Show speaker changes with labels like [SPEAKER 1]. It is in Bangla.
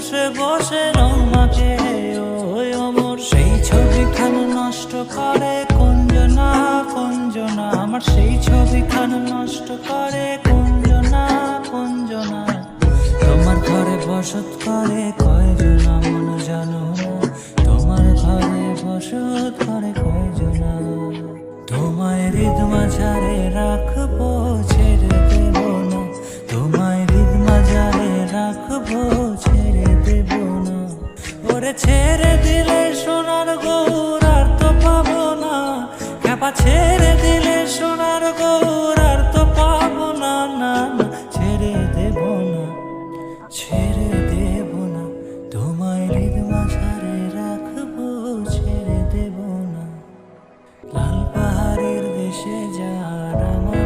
[SPEAKER 1] বসে বসে রং মাখে, ওই অমর। সেই ছবি খান নষ্ট করে কুঞ্জনা কুঞ্জনা। আমার সেই ছবি খান নষ্ট করে কুঞ্জনা কুঞ্জনা। তোমার ঘরে বসত করে কয়জনা মন জানো? তোমার ঘরে বসত করে কয়জনা? তোমায় হৃদ মাঝারে রাখব ছেড়ে দিলে সোনার গৌর আর তো পাবো না। খেপা ছেড়ে দিলে সোনার গৌর আর তো পাবো না না। ছেড়ে দেব না, ছেড়ে দেব না। তোমায় হৃদ মাঝারে রাখব, ছেড়ে দেব না। লাল পাহাড়ের দেশে যার আমার